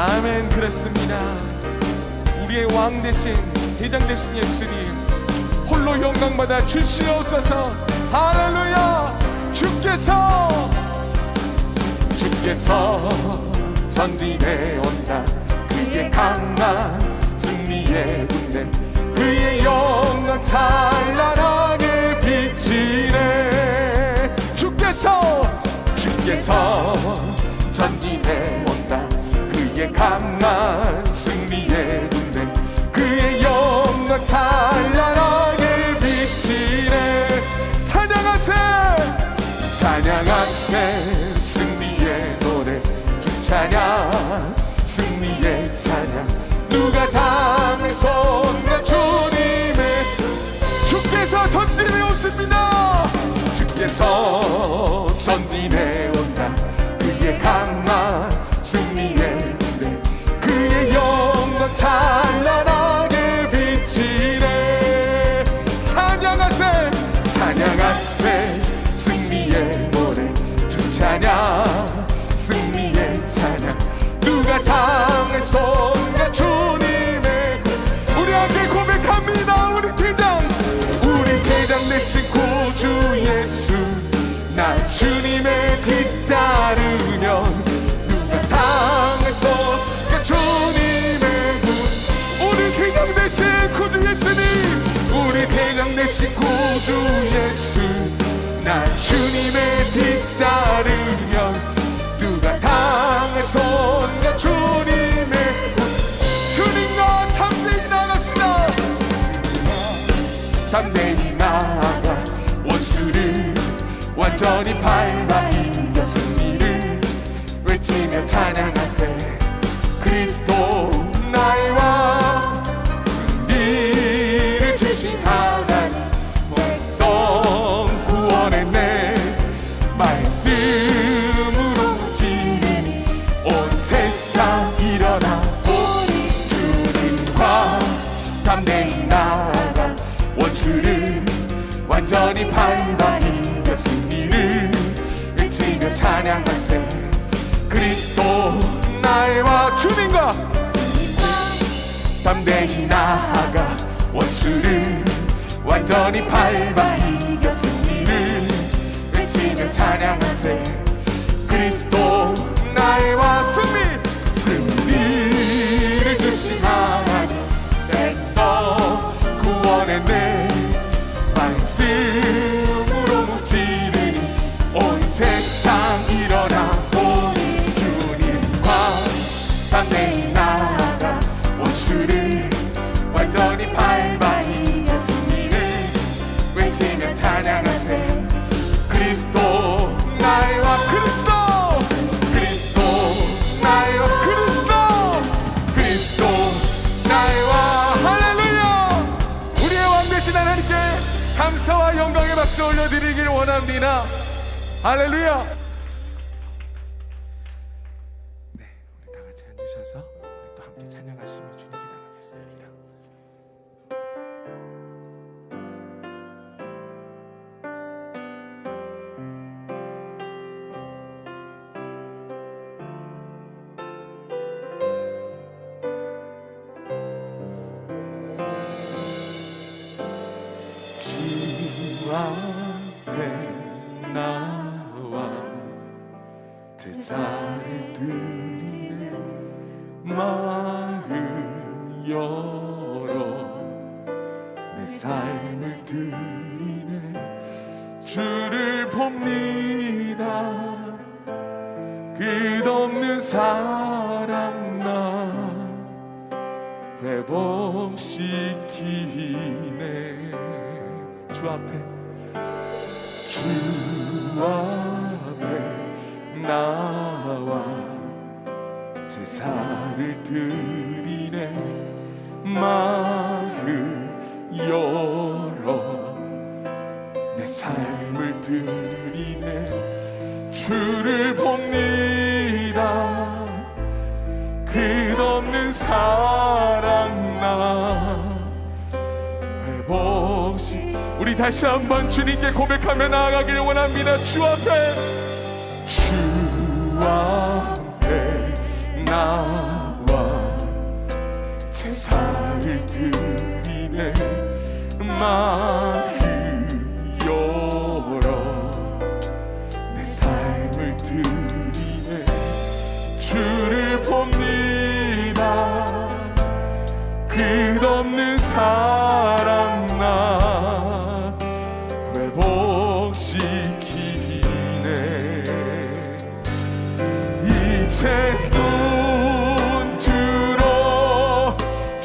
아멘 그렇습니다. 우리의 왕 대신 대장 대신 예수님 홀로 영광받아 주시옵소서. 할렐루야! 주께서! 주께서 전진해 온다. 그의 강한 승리의 군대 그의 영광 찬란하게 비치네. 주께서 주께서 전진해 강한 승리의 군대 그의 영광 찬란하게 비치네. 찬양하세! 찬양하세 승리의 노래. 주 찬양 승리의 찬양. 누가 당을 손나 주님의 주께서 전진해 오십니다. 주께서 전진해 온다. 그의 강한 승리의 주님의 뒤따르면 누가 당을 손가 주님의 구 우리 대장 대신 구주 예수님. 우리 대장 대신 구주 예수. 나 주님의 뒤따르면 누가 손가 주님의 구 주님과 담대히 나갑시다. 담대히 완전히 밟아 이겨 승리를 외치며 찬양하세. 그리스도 나의 왕 승리를 주신 하나님 백성 구원의 내 말씀으로 기름이 온 세상 일어나 우리 주님과 담대히 나아가 원수를 완전히 밟아 이겨 승리를 외치며 찬양하세 그리스도 나의 와 주님과 담대히 나아가 원수를 완전히 밟아 박수 올려드리길 원합니다. 할렐루야 앞에 나와 제사를 드리네 마음 열어 내 삶을 드리네 주를 봅니다. 끝없는 사랑 나 회복시키네. 주 앞에 주 앞에 나와 제사를 드리네 다시 한번 주님께 고백하며 나아가길 원합니다. 주 앞에. 주 앞에 나와 제사를 드리네. 마음 열어 내 삶을 드리네. 주를 봅니다. 끝없는 삶.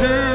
turn.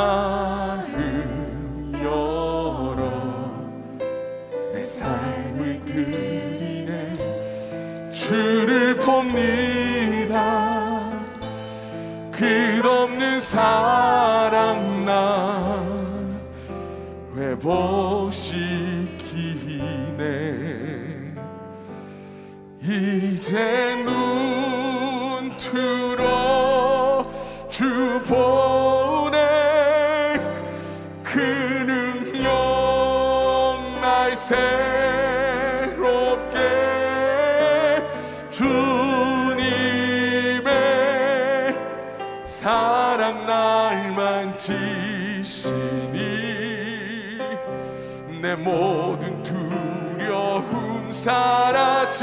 마음 열어 내 삶을 드리네. 주를 봅니다. 이제 눈 틀어 주님의 사랑 날만 지시니 내 모든 두려움 사라지네.